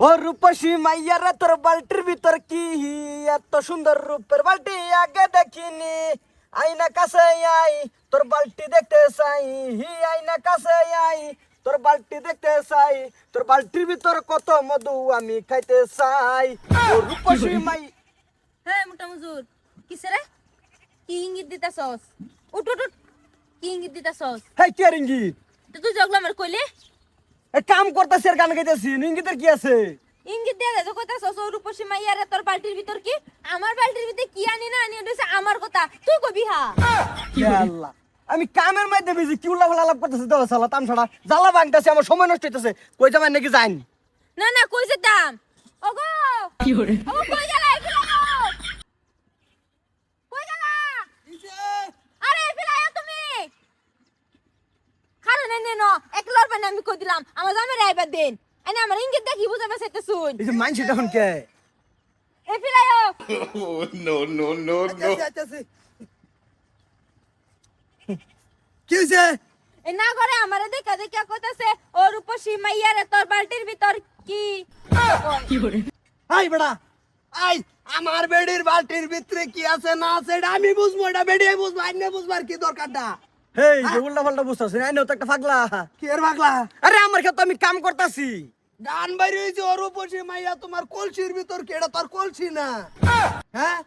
ও রূপসী মাইয়ারে তোর বালটির ভিতর কি? এত সুন্দর রূপের বালটি আগে দেখিনি। আইনা কাছে আই তোর বালটি দেখতে চাই। হি আইনা কাছে আই তোর বালটি দেখতে চাই। তোর বালটির ভিতর কত মধু আমি খাইতে চাই। ও রূপসী মাই হ্যাঁ মোটা মজুর কিসে রে? কি ইঙ্গিত দিতাছস? উঠ উঠ। কি ইঙ্গিত দিতাছস? হেই কে রিঙ্গি তো তুই জগলা আমার কইলে? কাম করতেছি আর গান গাইতেছি ইঙ্গিতের কি আছে? ইঙ্গিত দিয়ে কইতাছস ও রূপসী মাইয়ারে তোর বালতির ভিতর কি? আমার বালতির ভিতর কি আনি না আনি ওটা আমার কথা। তুই কবি হা? আল্লাহ আমি কামের মধ্যে বেশি কি উল্লাহ আলাপ করতেছি দেওয়া সালা তাম ছাড়া জ্বালা ভাঙতেছে আমার সময় নষ্ট হইতেছে। কই যাবেন নাকি যাইন? না না কই যেতাম? ওগো! কি ওগো কই গেলা এই ফিলাইও কই গেলা আরে এই ফিলাইও তুমি খালো নে নে নো এক লড়বে না আমি কই দিলাম আমার জামে রাইবার দিন এনে আমার ইঙ্গিত দেখি বুঝাবে সেটা শুন এই যে মানছি তখন কে এই ফিলাইও Oh, no, no, no, no. কি হয়েছে এই না করে আমারে দেখা দেখা কইতাছে ও রূপসী মাইয়ারে তোর বালতির ভিতর কি আই বেড়া আই আমার বেডির বালতির ভিতরে কি আছে না আছে এটা আমি বুঝব এটা বেডি বুঝব আইনে বুঝবার কি দরকারটা হেই যে উল্টা পাল্টা বুঝতাছিস আইনে তো একটা পাগলা। কি এর পাগলা? আরে আমার ক্ষেত্রে আমি কাম করতাছি। গান বাইরে হইছে ওর উপসে মাইয়া তোমার কলসির ভিতর কি? এটা তোর কলসি না। হ্যাঁ?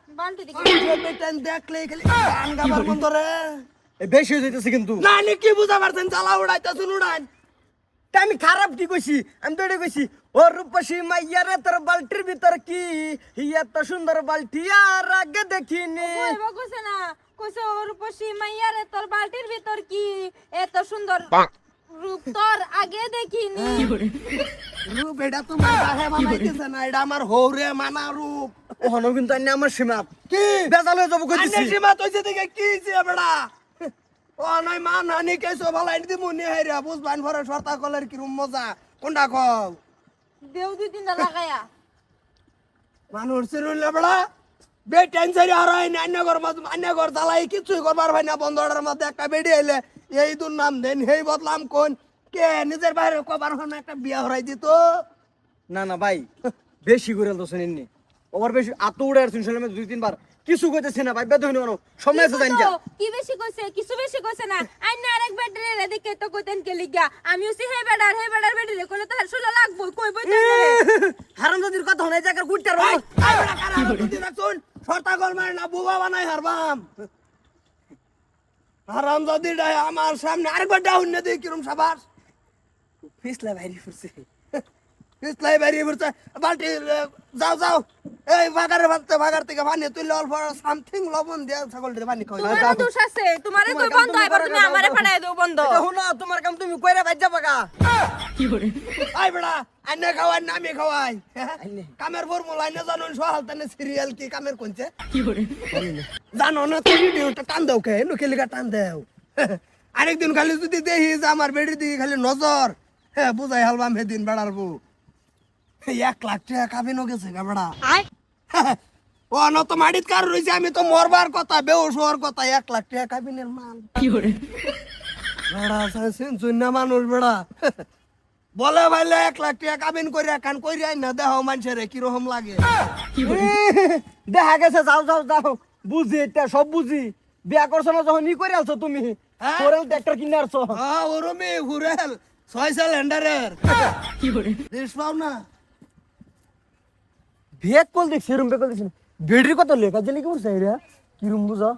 দেখলে খালি গান গাবার বন্ধ রে এ বেশি হয়ে যাইতেছে কিন্তু। না নি কি বুঝা পারছেন? জ্বালা উড়াইতেছেন উড়াইন তা আমি খারাপ কি কইছি? আমি তো এটা কইছি ও রূপসী মাইয়ারে তোর বালতির ভিতর কি? এত সুন্দর বালতি আর আগে দেখিনি। না কইছে রূপসী মাইয়ারে তোর বালতির ভিতর কি? এত সুন্দর রূপ তোর আগে দেখিনি। রূপ এটা তোমার বাহে বানাইতেছে না এটা আমার হৌরে মানা রূপ। ওখানেও কিন্তু আইনে আমার সীমাত কি? বেজাল হয়ে যাব কইতেছি। সীমাত হইছে দেখে কি হইছে বেড়া? ও নাই মা নানি কেসো ভালো আইনি দিমু নি হাইরা বুঝবান ভরে সরতা কলের কি রুম মজা কোনটা কও? দেও দুই তিনটা লাগায়া। মানুষ চিনুলে বেড়া। বে টেনশন আর হয় না অন্য ঘর মধ্যে অন্য ঘর জ্বালাই কিছুই করবার হয় না বন্ধটার মধ্যে একটা বেডি এলে এই দুর নাম দেন সেই বদলাম কোন কে নিজের বাইরে কবার হন একটা বিয়া হরাই দিত না না ভাই বেশি করে তো শুনেননি ওর বেশি আত উড়ে আর শুনছিলাম দুই তিনবার কিছু কইতেছে না ভাই বেদ হইনি কোনো সময় আছে জানি তো, কি বেশি কইছে কিছু বেশি কইছে না আইন আরেক বেডরে রে দেখে তো কইতেন কে লিগা আমি উসি হে বেডার হে বেডার বেডরে কইলে তো হাসুলা লাগবো কই বই হারামজাদির কথা হনে জায়গার গুটটার শুন শর্তা গল মারে না, বুবা বানাই হারবাম। হারামজাদি ডাই আমার সামনে। আরেকবার ডাউন না দিই, কিরম সাবাস। পিছলা বাইরে ফুরছে পিছলাই বাইরে ফুরছে বাল্টি যাও যাও। এই ভাগারে ভাতে ভাগার থেকে পানি তুই অল্প সামথিং লবণ দিয়ে ছাগলটিতে পানি খাওয়াই তোমার দোষ আছে তোমারে কই বন্ধ আইবার তুমি আমারে দাও বন্ধ। তোমার কাম তুমি কইরা বাইজা পাকা আই বেড়া আইনে খাওয়াই না আমি খাওয়াই। কামের ফর্মুলা আইনে জানো সহাল তানে সিরিয়াল কি কামের কোনছে জানো না তো ভিডিওটা টান দাও কে নুকেলিকা টান দাও। আরেকদিন খালি যদি দেখি যে আমার বেড়ির দিকে খালি নজর। হ্যাঁ বুঝাই হালবাম সেদিন বেড়ার বউ এক লাখ টাকা কাবিনও গেছে গা বেড়া ও ন তো মাটিত কার রয়েছে আমি তো মরবার কথা বেউস হওয়ার কথা এক লাখ টাকা কাবিনের মাল। বেড়া সাইছেন শূন্য মানুষ বেড়া বলে ভাইলে এক লাখ টাকা কাবিন করে কান করি আই না দেহ মানুষের কীরকম লাগে? দেখা গেছে যাও যাও যাও। বুঝি এটা সব বুঝি। বিয়া করছ না যখন ই করে আলছো তুমি? ফোরেল ট্রাক্টর কিনে আসছো হ্যাঁ ওরমি হুরেল ছয় সিলিন্ডারের কি করে দেশ পাও না। ভেক কল দেখছি রুম বেকল দেখছি বেডরি কত লেখা? জেলে কি করছে রে কি রুম বুঝা?